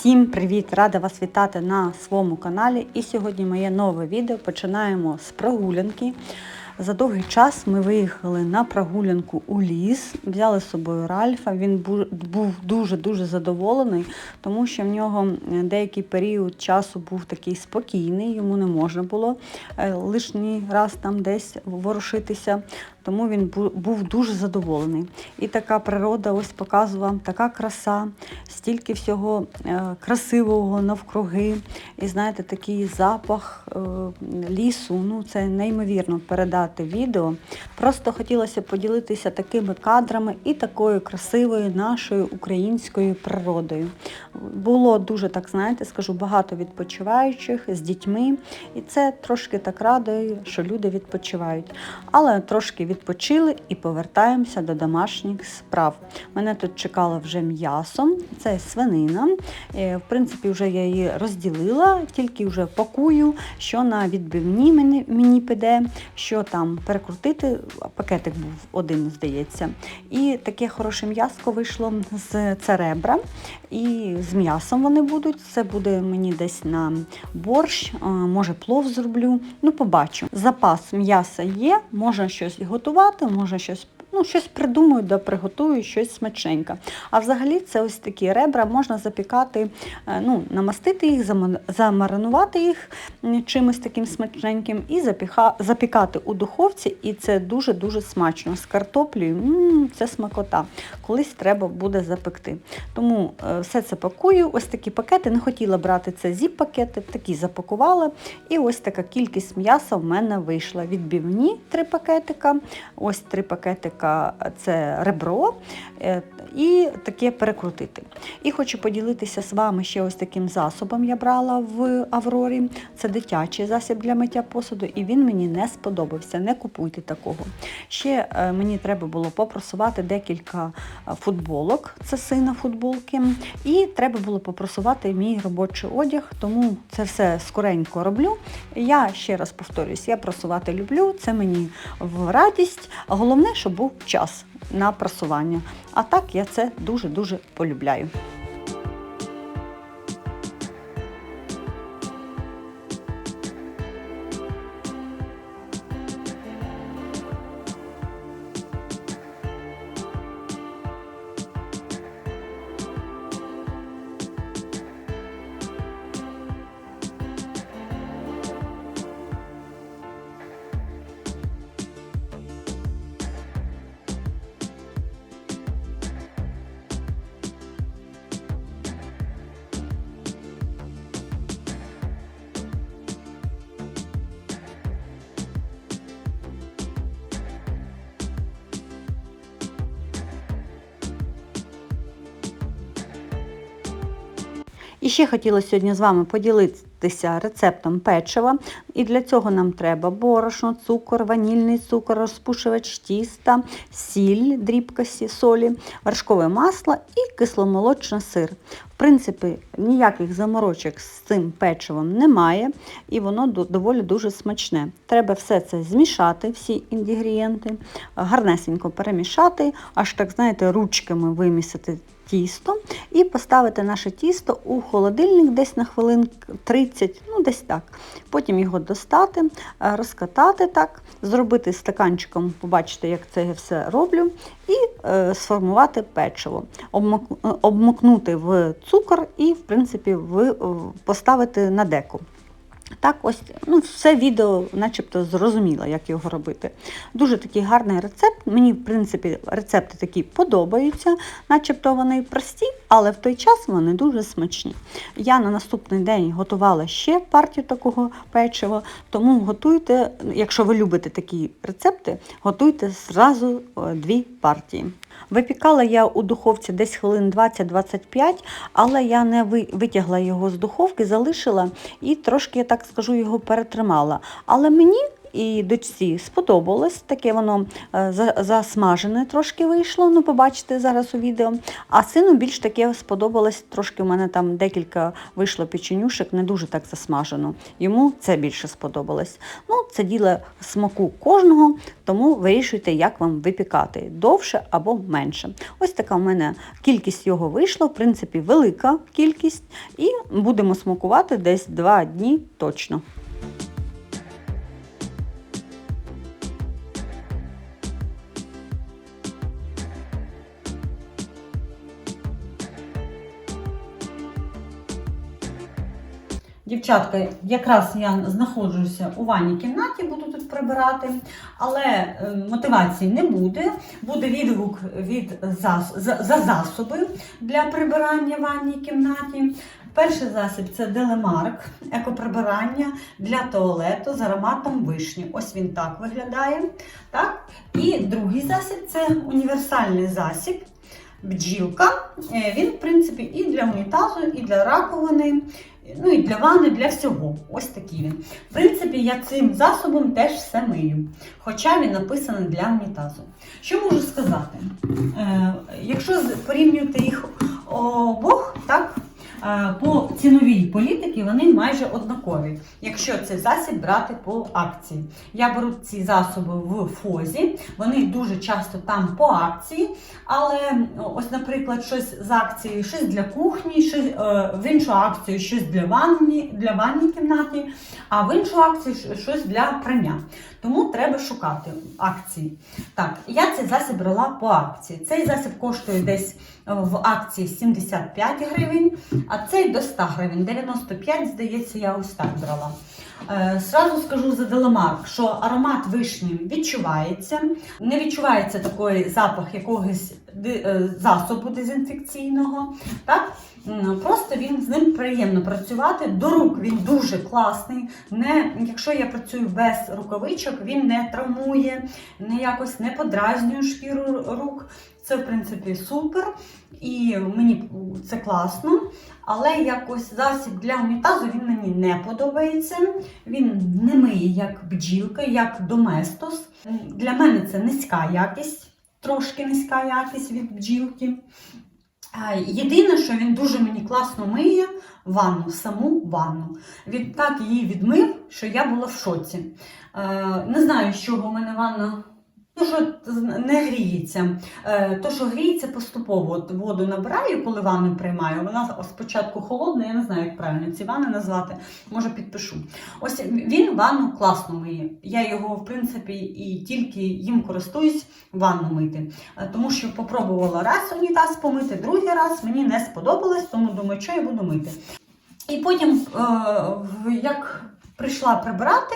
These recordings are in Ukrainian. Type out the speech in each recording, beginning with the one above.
Всім привіт! Рада вас вітати на своєму каналі. І сьогодні моє нове відео. Починаємо з прогулянки. За довгий час ми виїхали на прогулянку у ліс, взяли з собою Ральфа. Він був дуже-дуже задоволений, тому що в нього деякий період часу був такий спокійний, йому не можна було е, лишній раз там десь ворушитися. Тому він був дуже задоволений. І така природа ось показує вам, така краса, стільки всього е, красивого навкруги. І знаєте, такий запах е, лісу. Ну, це неймовірно передати відео. Просто хотілося поділитися такими кадрами і такою красивою нашою українською природою. Було дуже, так знаєте, скажу, багато відпочиваючих з дітьми, і це трошки так радує, що люди відпочивають. Але трошки відпочили і повертаємося до домашніх справ. Мене тут чекало вже м'ясо, це свинина. Е, В принципі, вже я її розділила, тільки вже пакую, що на відбивні мені, піде, що там перекрутити. Пакетик був один, здається. І таке хороше м'яско вийшло з це ребра. І з м'ясом вони будуть. Це буде мені десь на борщ, може плов зроблю. Ну, побачу. Запас м'яса є, можна щось готувати, можна щось. Ну, щось придумаю, да приготую, щось смачненьке. А взагалі це ось такі ребра можна запікати, е, ну, намастити їх, замаринувати їх чимось таким смачненьким і запіха, запікати у духовці. І це дуже-дуже смачно. З картоплею м, це смакота. Колись треба буде запекти. Тому е, все це пакую. Ось такі пакети. Не хотіла брати це зіп-пакети, такі запакувала. І ось така кількість м'яса в мене вийшла. Відбивні три пакетика, ось три пакетика це ребро. е, І таке перекрутити. І хочу поділитися з вами ще ось таким засобом. Я брала в Аврорі. Це дитячий засіб для миття посуду, і він мені не сподобався. Не купуйте такого. Ще е, мені треба було попросувати декілька е, футболок, це сина футболки, і треба було попросувати мій робочий одяг, тому це все скоренько роблю. Я ще раз повторюсь, я просувати люблю, це мені в радість. Головне, щоб був час на просування. А так я це дуже-дуже полюбляю. Ще хотіла сьогодні з вами поділитися рецептом печива. І для цього нам треба борошно, цукор, ванільний цукор, розпушувач тіста, сіль, дрібка солі, вершкове масло і кисломолочний сир. В принципі, ніяких заморочок з цим печивом немає, і воно доволі дуже смачне. Треба все це змішати, всі інгредієнти, гарнесенько перемішати, аж так, знаєте, ручками вимісити тісто і поставити наше тісто у холодильник десь на хвилин 30, ну десь так. Потім його достати, е, розкатати так, зробити стаканчиком, побачите, як це я все роблю, і е, сформувати печиво, е, обмокнути в цукор і, в принципі, в- поставити на деку. Так, ось ну, все відео, начебто, зрозуміло, як його робити. Дуже такий гарний рецепт. Мені, в принципі, рецепти такі подобаються, начебто вони прості, але в той час вони дуже смачні. Я на наступний день готувала ще партію такого печива, тому готуйте, якщо ви любите такі рецепти, готуйте зразу е, дві партії. Випікала я у духовці десь хвилин 20-25, але я не витягла його з духовки, залишила і трошки, я так скажу, його перетримала. Але мені і дочці сподобалось. Таке воно е, за- засмажене трошки вийшло, ну побачите зараз у відео. А сину більш таке сподобалось. Трошки у мене там декілька вийшло печенюшек, не дуже так засмажено. Йому це більше сподобалось. Ну, це діло смаку кожного, тому вирішуйте, як вам випікати довше або менше. Ось така у мене кількість його вийшла, в принципі, велика кількість, і будемо смакувати десь 2 дні точно. Дівчатка, якраз я знаходжуся у ванній кімнаті, буду тут прибирати, але е, мотивації не буде. Буде відгук від зас... за, за засоби для прибирання ванній кімнаті. Перший засіб це Делемарк, екоприбирання для туалету з ароматом вишні. Ось він так виглядає. Так? І другий засіб це універсальний засіб. Бджілка. Е, Він, в принципі, і для унітазу, і для раковини, ну і для ванни, для всього. Ось такий він. В принципі, я цим засобом теж все мию. Хоча він написаний для унітазу. Що можу сказати? Е, якщо порівнювати їх обох, так, по ціновій політиці вони майже однакові, якщо цей засіб брати по акції. Я беру ці засоби в фозі, вони дуже часто там по акції, але ось, наприклад, щось з акції, щось для кухні, щось, е, в іншу акцію щось для ванні, для ванні кімнаті, а в іншу акцію щось для прання. Тому треба шукати акції. Так, я цей засіб брала по акції. Цей засіб коштує десь в акції 75 гривень, а цей до 100 гривень. 95, здається, я ось так брала. Е, Сразу скажу за Деламарк, що аромат вишні відчувається. Не відчувається такий запах якогось засобу дезінфекційного. Так? Просто він з ним приємно працювати. До рук він дуже класний. Не, якщо я працюю без рукавичок, він не травмує, не якось не подразнює шкіру рук. Це, в принципі, супер. І мені це класно. Але якось засіб для унітазу він мені не подобається. Він не миє як бджілка, як доместос. Для мене це низька якість, трошки низька якість від бджілки. Єдине, що він дуже мені класно миє ванну, саму ванну. Він так її відмив, що я була в шоці. Е, не знаю, з чого в мене ванна. Ну, що не гріється. Е, то, що гріється поступово. От воду набираю, коли ванну приймаю. Вона спочатку холодна, я не знаю, як правильно ці ванни назвати. Може підпишу. Ось він ванну класно миє. Я його, в принципі, і тільки їм користуюсь ванну мити. Е, Тому що попробувала раз унітаз помити, другий раз мені не сподобалось, тому думаю, що я буду мити. І потім, е, як прийшла прибирати,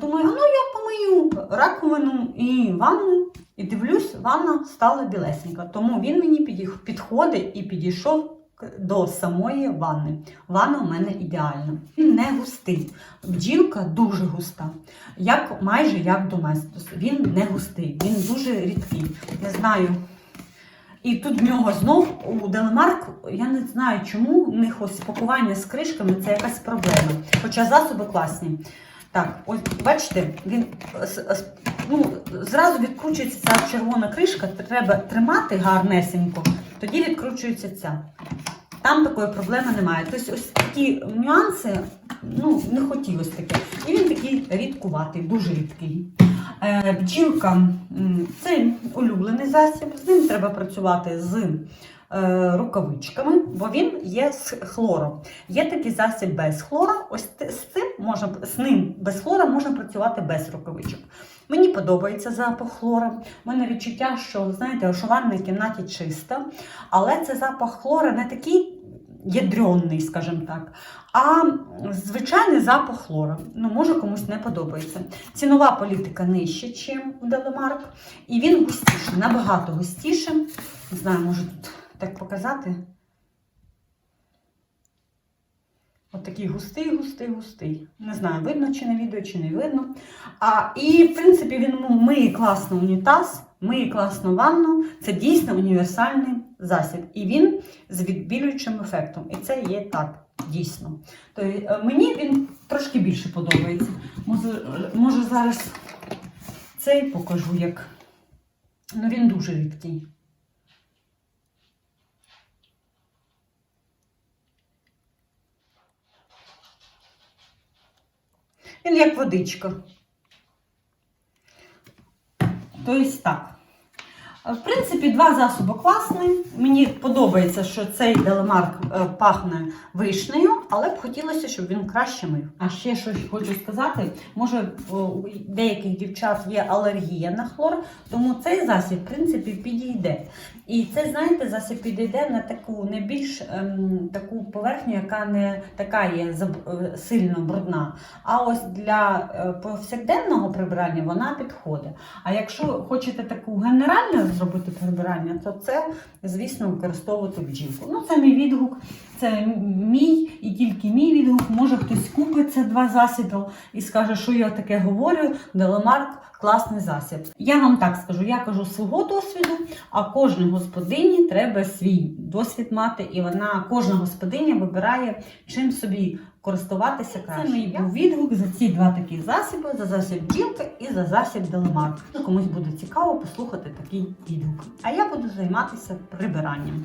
думаю, ну я помию раковину і ванну. І дивлюсь, ванна стала білесенька. Тому він мені підходить і підійшов до самої ванни. Ванна у мене ідеальна. Він не густий. Бджілка дуже густа, як, майже як доместос. Він не густий, він дуже рідкий. Не знаю. І тут в нього знов у Делемарк, я не знаю, чому в них ось пакування з кришками це якась проблема. Хоча засоби класні. Так, ось бачите, він с- с- ну, зразу відкручується ця червона кришка, треба тримати гарнесенько, тоді відкручується ця. Там такої проблеми немає. Тобто ось такі нюанси ну, не хотілося таке. І він такий рідкуватий, дуже рідкий. Е, бджілка це улюблений засіб, з ним треба працювати з е, рукавичками, бо він є з хлором. Є такий засіб без хлора. Ось з цим можна з ним без хлора можна працювати без рукавичок. Мені подобається запах хлора. У мене відчуття, що знаєте, що ванна кімнаті чиста, але це запах хлора не такий ядренний, скажімо так, а звичайний запах хлора. Ну, може комусь не подобається. Цінова політика нижче, ніж у Делемарк. І він густіший, набагато густіший. Не знаю, може тут так показати. От такий густий, густий, густий. Не знаю, видно чи на відео, чи не видно. А, і, в принципі, він миє класно унітаз, миє класно ванну. Це дійсно універсальний засіб, і він з відбілюючим ефектом. І це є так, дійсно. Тобто, мені він трошки більше подобається. Може зараз цей покажу, як. Ну, він дуже рідкий. Він як водичка. Тобто так. В принципі, два засоби класні. Мені подобається, що цей Делемарк е, пахне вишнею, але б хотілося, щоб він краще мив. А ще щось хочу сказати: може, у деяких дівчат є алергія на хлор, тому цей засіб, в принципі, підійде. І це, знаєте, засіб підійде на таку не більш ем, таку поверхню, яка не така є е, сильно брудна. А ось для е, повсякденного прибирання вона підходить. А якщо хочете таку генеральну зробити прибирання, то це, звісно, використовувати бджілку. Ну, це мій відгук, це мій і тільки мій відгук. Може хтось купить це два засоби і скаже, що я таке говорю. Делемарк класний засіб. Я вам так скажу, я кажу свого досвіду, а кожній господині треба свій досвід мати, і вона кожна господиня вибирає чим собі користуватися краще. Це мій був відгук за ці два такі засоби: за засіб білки і за засіб Делемарк. Комусь буде цікаво послухати такий відгук. А я буду займатися прибиранням.